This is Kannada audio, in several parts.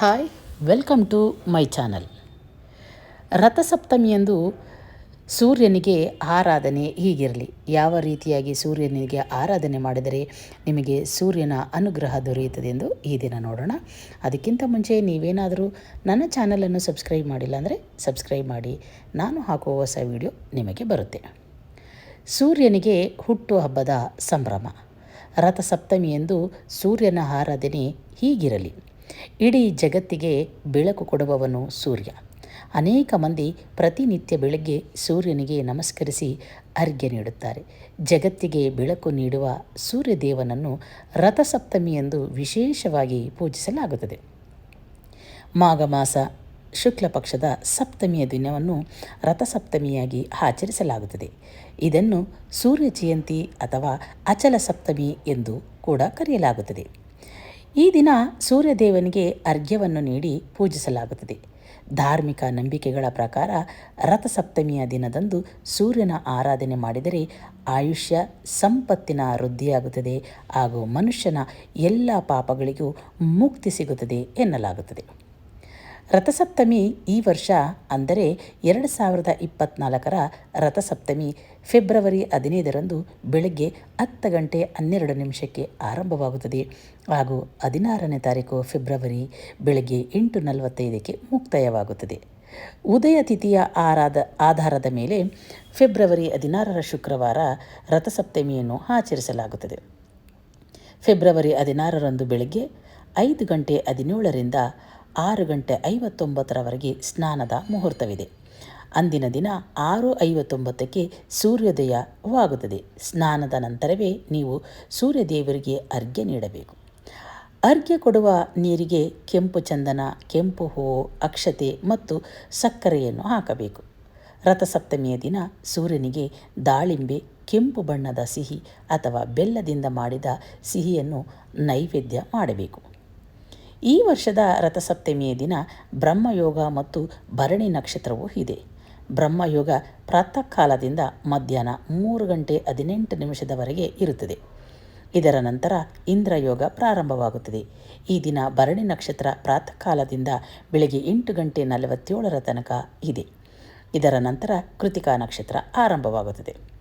Hi, welcome to my channel. ರಥಸಪ್ತಮಿಯಂದು ಸೂರ್ಯನಿಗೆ ಆರಾಧನೆ ಹೀಗಿರಲಿ. ಯಾವ ರೀತಿಯಾಗಿ ಸೂರ್ಯನಿಗೆ ಆರಾಧನೆ ಮಾಡಿದರೆ ನಿಮಗೆ ಸೂರ್ಯನ ಅನುಗ್ರಹ ದೊರೆಯುತ್ತದೆ ಎಂದು ಈ ದಿನ ನೋಡೋಣ. ಅದಕ್ಕಿಂತ ಮುಂಚೆ ನೀವೇನಾದರೂ ನನ್ನ ಚಾನಲನ್ನು ಸಬ್ಸ್ಕ್ರೈಬ್ ಮಾಡಿಲ್ಲ ಅಂದರೆ ಸಬ್ಸ್ಕ್ರೈಬ್ ಮಾಡಿ. ನಾನು ಹಾಕುವ ಹೊಸ ವಿಡಿಯೋ ನಿಮಗೆ ಬರುತ್ತೆ. ಸೂರ್ಯನಿಗೆ ಹುಟ್ಟು ಹಬ್ಬದ ಸಂಭ್ರಮ. ರಥಸಪ್ತಮಿಯಂದು ಸೂರ್ಯನ ಆರಾಧನೆ ಹೀಗಿರಲಿ. ಇಡೀ ಜಗತ್ತಿಗೆ ಬೆಳಕು ಕೊಡುವವನು ಸೂರ್ಯ. ಅನೇಕ ಮಂದಿ ಪ್ರತಿನಿತ್ಯ ಬೆಳಗ್ಗೆ ಸೂರ್ಯನಿಗೆ ನಮಸ್ಕರಿಸಿ ಅರ್ಘ್ಯ ನೀಡುತ್ತಾರೆ. ಜಗತ್ತಿಗೆ ಬೆಳಕು ನೀಡುವ ಸೂರ್ಯದೇವನನ್ನು ರಥಸಪ್ತಮಿಯಂದು ವಿಶೇಷವಾಗಿ ಪೂಜಿಸಲಾಗುತ್ತದೆ. ಮಾಘ ಮಾಸ ಶುಕ್ಲ ಪಕ್ಷದ ಸಪ್ತಮಿಯ ದಿನವನ್ನು ರಥಸಪ್ತಮಿಯಾಗಿ ಆಚರಿಸಲಾಗುತ್ತದೆ. ಇದನ್ನು ಸೂರ್ಯ ಜಯಂತಿ ಅಥವಾ ಅಚಲ ಸಪ್ತಮಿ ಎಂದು ಕೂಡ ಕರೆಯಲಾಗುತ್ತದೆ. ಈ ದಿನ ಸೂರ್ಯದೇವನಿಗೆ ಅರ್ಘ್ಯವನ್ನು ನೀಡಿ ಪೂಜಿಸಲಾಗುತ್ತದೆ. ಧಾರ್ಮಿಕ ನಂಬಿಕೆಗಳ ಪ್ರಕಾರ ರಥಸಪ್ತಮಿಯ ದಿನದಂದು ಸೂರ್ಯನ ಆರಾಧನೆ ಮಾಡಿದರೆ ಆಯುಷ್ಯ ಸಂಪತ್ತಿನ ವೃದ್ಧಿಯಾಗುತ್ತದೆ ಹಾಗೂ ಮನುಷ್ಯನ ಎಲ್ಲ ಪಾಪಗಳಿಗೂ ಮುಕ್ತಿ ಸಿಗುತ್ತದೆ ಎನ್ನಲಾಗುತ್ತದೆ. ರಥಸಪ್ತಮಿ ಈ ವರ್ಷ ಅಂದರೆ ಎರಡು ಸಾವಿರದ ಇಪ್ಪತ್ನಾಲ್ಕರ ರಥಸಪ್ತಮಿ ಫೆಬ್ರವರಿ ಹದಿನೈದರಂದು ಬೆಳಗ್ಗೆ ಹತ್ತು ಗಂಟೆ ಹನ್ನೆರಡು ನಿಮಿಷಕ್ಕೆ ಆರಂಭವಾಗುತ್ತದೆ. ಹಾಗೂ ಹದಿನಾರನೇ ತಾರೀಕು ಫೆಬ್ರವರಿ ಬೆಳಗ್ಗೆ ಎಂಟು ನಲವತ್ತೈದಕ್ಕೆ ಮುಕ್ತಾಯವಾಗುತ್ತದೆ. ಉದಯ ತಿಥಿಯ ಆರಾದ ಆಧಾರದ ಮೇಲೆ ಫೆಬ್ರವರಿ ಹದಿನಾರರ ಶುಕ್ರವಾರ ರಥಸಪ್ತಮಿಯನ್ನು ಆಚರಿಸಲಾಗುತ್ತದೆ. ಫೆಬ್ರವರಿ ಹದಿನಾರರಂದು ಬೆಳಗ್ಗೆ ಐದು ಗಂಟೆ ಹದಿನೇಳರಿಂದ ಆರು ಗಂಟೆ ಐವತ್ತೊಂಬತ್ತರವರೆಗೆ ಸ್ನಾನದ ಮುಹೂರ್ತವಿದೆ. ಅಂದಿನ ದಿನ ಆರು ಐವತ್ತೊಂಬತ್ತಕ್ಕೆ ಸೂರ್ಯೋದಯವಾಗುತ್ತದೆ. ಸ್ನಾನದ ನಂತರವೇ ನೀವು ಸೂರ್ಯದೇವರಿಗೆ ಅರ್ಘ್ಯ ನೀಡಬೇಕು. ಅರ್ಘ್ಯ ಕೊಡುವ ನೀರಿಗೆ ಕೆಂಪು ಚಂದನ, ಕೆಂಪು ಹೂವು, ಅಕ್ಷತೆ ಮತ್ತು ಸಕ್ಕರೆಯನ್ನು ಹಾಕಬೇಕು. ರಥಸಪ್ತಮಿಯ ದಿನ ಸೂರ್ಯನಿಗೆ ದಾಳಿಂಬೆ, ಕೆಂಪು ಬಣ್ಣದ ಸಿಹಿ ಅಥವಾ ಬೆಲ್ಲದಿಂದ ಮಾಡಿದ ಸಿಹಿಯನ್ನು ನೈವೇದ್ಯ ಮಾಡಬೇಕು. ಈ ವರ್ಷದ ರಥಸಪ್ತಮಿಯ ದಿನ ಬ್ರಹ್ಮಯೋಗ ಮತ್ತು ಭರಣಿ ನಕ್ಷತ್ರವೂ ಇದೆ. ಬ್ರಹ್ಮಯೋಗ ಪ್ರಾತಃ ಕಾಲದಿಂದ ಮಧ್ಯಾಹ್ನ ಮೂರು ಗಂಟೆ ಹದಿನೆಂಟು ನಿಮಿಷದವರೆಗೆ ಇರುತ್ತದೆ. ಇದರ ನಂತರ ಇಂದ್ರಯೋಗ ಪ್ರಾರಂಭವಾಗುತ್ತದೆ. ಈ ದಿನ ಭರಣಿ ನಕ್ಷತ್ರ ಪ್ರಾತಃ ಕಾಲದಿಂದ ಬೆಳಗ್ಗೆ ಎಂಟು ಗಂಟೆ ನಲವತ್ತೇಳರ ತನಕ ಇದೆ. ಇದರ ನಂತರ ಕೃತಿಕಾ ನಕ್ಷತ್ರ ಆರಂಭವಾಗುತ್ತದೆ.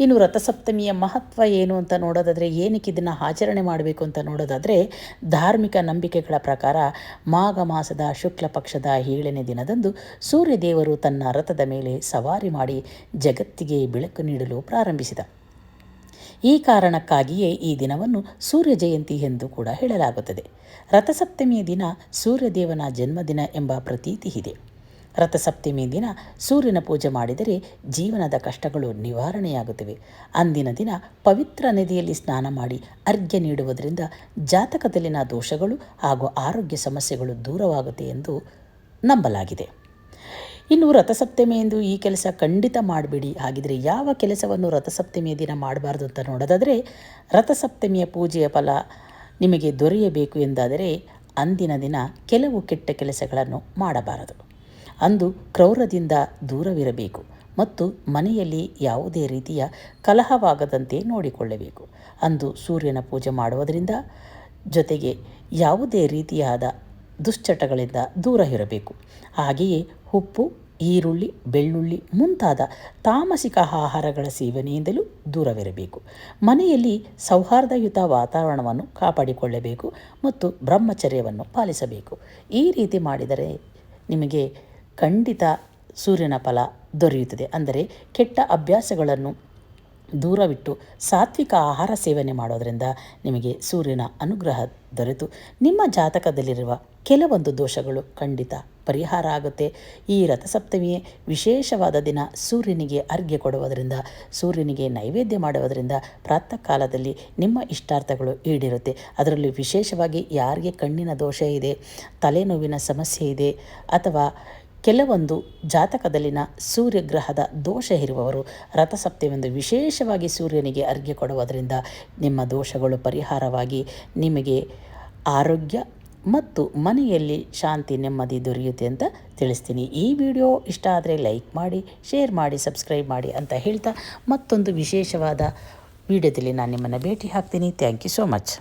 ಇನ್ನು ರಥಸಪ್ತಮಿಯ ಮಹತ್ವ ಏನು ಅಂತ ನೋಡೋದಾದರೆ, ಏನಕ್ಕೆ ಇದನ್ನು ಆಚರಣೆ ಮಾಡಬೇಕು ಅಂತ ನೋಡೋದಾದರೆ, ಧಾರ್ಮಿಕ ನಂಬಿಕೆಗಳ ಪ್ರಕಾರ ಮಾಘ ಮಾಸದ ಶುಕ್ಲ ಪಕ್ಷದ ಏಳನೇ ದಿನದಂದು ಸೂರ್ಯದೇವರು ತನ್ನ ರಥದ ಮೇಲೆ ಸವಾರಿ ಮಾಡಿ ಜಗತ್ತಿಗೆ ಬೆಳಕು ನೀಡಲು ಪ್ರಾರಂಭಿಸಿದ. ಈ ಕಾರಣಕ್ಕಾಗಿಯೇ ಈ ದಿನವನ್ನು ಸೂರ್ಯ ಜಯಂತಿ ಎಂದು ಕೂಡ ಹೇಳಲಾಗುತ್ತದೆ. ರಥಸಪ್ತಮಿಯ ದಿನ ಸೂರ್ಯದೇವನ ಜನ್ಮದಿನ ಎಂಬ ಪ್ರತೀತಿ ಇದೆ. ರಥಸಪ್ತಮಿ ದಿನ ಸೂರ್ಯನ ಪೂಜೆ ಮಾಡಿದರೆ ಜೀವನದ ಕಷ್ಟಗಳು ನಿವಾರಣೆಯಾಗುತ್ತವೆ. ಅಂದಿನ ದಿನ ಪವಿತ್ರ ನದಿಯಲ್ಲಿ ಸ್ನಾನ ಮಾಡಿ ಅರ್ಘ್ಯ ನೀಡುವುದರಿಂದ ಜಾತಕದಲ್ಲಿನ ದೋಷಗಳು ಹಾಗೂ ಆರೋಗ್ಯ ಸಮಸ್ಯೆಗಳು ದೂರವಾಗುತ್ತೆ ಎಂದು ನಂಬಲಾಗಿದೆ. ಇನ್ನು ರಥಸಪ್ತಮಿ ಎಂದು ಈ ಕೆಲಸ ಖಂಡಿತ ಮಾಡಬೇಡಿ. ಹಾಗಿದ್ರೆ ಯಾವ ಕೆಲಸವನ್ನು ರಥಸಪ್ತಮಿಯ ದಿನ ಮಾಡಬಾರ್ದು ಅಂತ ನೋಡೋದಾದರೆ ರಥಸಪ್ತಮಿಯ ಪೂಜೆಯ ಫಲ ನಿಮಗೆ ದೊರೆಯಬೇಕು ಎಂದಾದರೆ ಅಂದಿನ ದಿನ ಕೆಲವು ಕೆಟ್ಟ ಕೆಲಸಗಳನ್ನು ಮಾಡಬಾರದು. ಅಂದು ಕ್ರೌರದಿಂದ ದೂರವಿರಬೇಕು ಮತ್ತು ಮನೆಯಲ್ಲಿ ಯಾವುದೇ ರೀತಿಯ ಕಲಹವಾಗದಂತೆ ನೋಡಿಕೊಳ್ಳಬೇಕು. ಅಂದು ಸೂರ್ಯನ ಪೂಜೆ ಮಾಡುವುದರಿಂದ ಜೊತೆಗೆ ಯಾವುದೇ ರೀತಿಯಾದ ದುಶ್ಚಟಗಳಿಂದ ದೂರ ಇರಬೇಕು. ಹಾಗೆಯೇ ಉಪ್ಪು, ಈರುಳ್ಳಿ, ಬೆಳ್ಳುಳ್ಳಿ ಮುಂತಾದ ತಾಮಸಿಕ ಆಹಾರಗಳ ಸೇವನೆಯಿಂದಲೂ ದೂರವಿರಬೇಕು. ಮನೆಯಲ್ಲಿ ಸೌಹಾರ್ದಯುತ ವಾತಾವರಣವನ್ನು ಕಾಪಾಡಿಕೊಳ್ಳಬೇಕು ಮತ್ತು ಬ್ರಹ್ಮಚರ್ಯವನ್ನು ಪಾಲಿಸಬೇಕು. ಈ ರೀತಿ ಮಾಡಿದರೆ ನಿಮಗೆ ಖಂಡಿತ ಸೂರ್ಯನ ಫಲ ದೊರೆಯುತ್ತದೆ. ಅಂದರೆ ಕೆಟ್ಟ ಅಭ್ಯಾಸಗಳನ್ನು ದೂರವಿಟ್ಟು ಸಾತ್ವಿಕ ಆಹಾರ ಸೇವನೆ ಮಾಡೋದರಿಂದ ನಿಮಗೆ ಸೂರ್ಯನ ಅನುಗ್ರಹ ದೊರೆತು. ನಿಮ್ಮ ಜಾತಕದಲ್ಲಿರುವ ಕೆಲವೊಂದು ದೋಷಗಳು ಖಂಡಿತ ಪರಿಹಾರ ಆಗುತ್ತೆ. ಈ ರಥಸಪ್ತಮಿಯೇ ವಿಶೇಷವಾದ ದಿನ ಸೂರ್ಯನಿಗೆ ಅರ್ಘ್ಯ ಕೊಡುವುದರಿಂದ, ಸೂರ್ಯನಿಗೆ ನೈವೇದ್ಯ ಮಾಡುವುದರಿಂದ ಪ್ರಾತಃ ಕಾಲದಲ್ಲಿ ನಿಮ್ಮ ಇಷ್ಟಾರ್ಥಗಳು ಈಡಿರುತ್ತೆ. ಅದರಲ್ಲಿ ವಿಶೇಷವಾಗಿ ಯಾರಿಗೆ ಕಣ್ಣಿನ ದೋಷ ಇದೆ, ತಲೆನೋವಿನ ಸಮಸ್ಯೆ ಇದೆ, ಅಥವಾ ಕೆಲವೊಂದು ಜಾತಕದಲ್ಲಿನ ಸೂರ್ಯಗ್ರಹದ ದೋಷ ಇರುವವರು ರಥಸಪ್ತಮಿಯಂದು ವಿಶೇಷವಾಗಿ ಸೂರ್ಯನಿಗೆ ಅರ್ಘ್ಯ ಕೊಡುವುದರಿಂದ ನಿಮ್ಮ ದೋಷಗಳು ಪರಿಹಾರವಾಗಿ ನಿಮಗೆ ಆರೋಗ್ಯ ಮತ್ತು ಮನೆಯಲ್ಲಿ ಶಾಂತಿ ನೆಮ್ಮದಿ ದೊರೆಯುತ್ತೆ ಅಂತ ತಿಳಿಸ್ತೀನಿ. ಈ ವಿಡಿಯೋ ಇಷ್ಟ ಆದರೆ ಲೈಕ್ ಮಾಡಿ, ಶೇರ್ ಮಾಡಿ, ಸಬ್ಸ್ಕ್ರೈಬ್ ಮಾಡಿ ಅಂತ ಹೇಳ್ತಾ ಮತ್ತೊಂದು ವಿಶೇಷವಾದ ವಿಡಿಯೋದಲ್ಲಿ ನಾನು ನಿಮ್ಮನ್ನು ಭೇಟಿ ಹಾಕ್ತೀನಿ ಥ್ಯಾಂಕ್ ಯು ಸೋ ಮಚ್.